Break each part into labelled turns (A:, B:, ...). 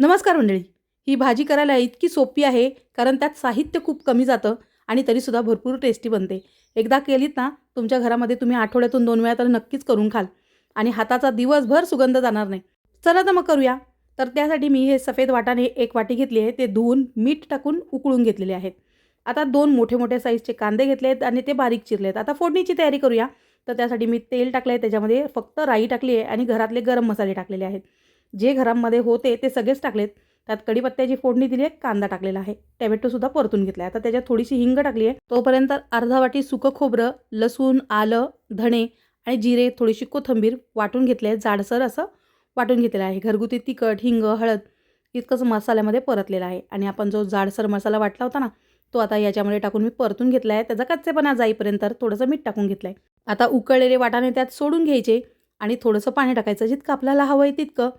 A: नमस्कार मंडळी. ही भाजी करायला इतकी सोपी आहे कारण त्यात साहित्य खूप कमी जातं आणि तरीसुद्धा भरपूर टेस्टी बनते. एकदा केलीत ना तुमच्या घरामध्ये तुम्ही आठवड्यातून दोन वेळा तर नक्कीच करून खाल आणि हाताचा दिवसभर सुगंध जाणार नाही. चला तर मग करूया. तर त्यासाठी मी हे सफेद वाटाणे एक वाटी घेतली आहे ते धुवून मीठ टाकून उकळून घेतलेले आहेत. आता दोन मोठे मोठे साईजचे कांदे घेतले आहेत आणि ते बारीक चिरले आहेत. आता फोडणीची तयारी करूया. तर त्यासाठी मी तेल टाकलं आहे त्याच्यामध्ये फक्त राई टाकली आहे आणि घरातले गरम मसाले टाकलेले आहेत. जे घरामध्ये होते ते सगळेच टाकलेत. त्यात कढीपत्त्याची फोडणी दिली आहे कांदा टाकलेला आहे. टॅमॅटोसुद्धा परतून घेतला आहे आता त्याच्यात थोडीशी हिंग टाकली आहे. तोपर्यंत अर्धा वाटी सुकं खोबरं लसूण आलं धणे आणि जिरे थोडीशी कोथिंबीर वाटून घेतले आहे जाडसर असं वाटून घेतलेलं आहे. घरगुती तिखट हिंग हळद इतकंच मसाल्यामध्ये परतलेलं आहे. आणि आपण जो जाडसर मसाला वाटला होता ना तो आता याच्यामध्ये टाकून मी परतून घेतला आहे त्याचा कच्चेपणा जाईपर्यंत थोडंसं मीठ टाकून घेतलं आहे आता उकळलेले वाटाणे त्यात सोडून घ्यायचे आणि थोडंसं पाणी टाकायचं. जितकं आपल्याला हवं आहे तितकं.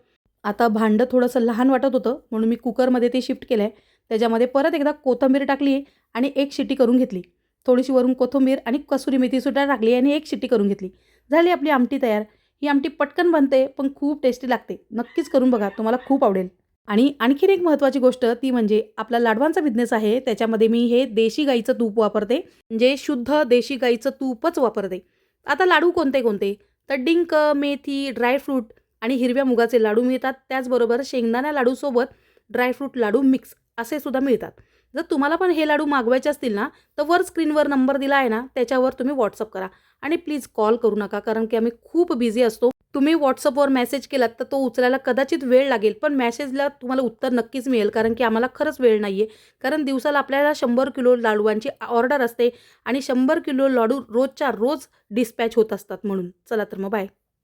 A: आता भांडं थोडंसं लहान वाटत होतं म्हणून मी कुकरमध्ये ते शिफ्ट केलं आहे त्याच्यामध्ये परत एकदा कोथिंबीर टाकली आणि एक शिट्टी करून घेतली. थोडीशी वरून कोथिंबीर आणि कसुरी मेथीसुद्धा टाकली आणि एक शिट्टी करून घेतली. झाली आपली आमटी तयार. ही आमटी पटकन बनते पण खूप टेस्टी लागते. नक्कीच करून बघा तुम्हाला खूप आवडेल. आणि आणखीन एक महत्त्वाची गोष्ट ती म्हणजे आपला लाडवांचा बिझनेस आहे त्याच्यामध्ये मी हे देशी गाईचं तूप वापरते. म्हणजे शुद्ध देशी गाईचं तूपच वापरते. आता लाडू कोणते कोणते? तर डिंक मेथी ड्रायफ्रूट आणि हिरव्या मुगाचे लाडू मिळतात. त्याचबरोबर शेंगदाणा लाडूसोबत ड्रायफ्रूट लाडू मिक्स असे सुद्धा मिळतात. जर तुम्हाला पण हे लाडू मागवायचे असतील ना तर वर स्क्रीनवर नंबर दिला आहे ना त्याच्यावर तुम्ही व्हॉट्सअप करा. आणि प्लीज कॉल करू नका कारण की आम्ही खूप बिझी असतो. तुम्ही व्हॉट्सअपवर मेसेज केलात तर तो उचलायला कदाचित वेळ लागेल पण मेसेजला तुम्हाला उत्तर नक्कीच मिळेल कारण की आम्हाला खरंच वेळ नाही आहे कारण दिवसाला आपल्याला शंभर किलो लाडूंची ऑर्डर असते आणि शंभर किलो लाडू रोजच्या रोज डिस्पॅच होत असतात म्हणून. चला तर मग बाय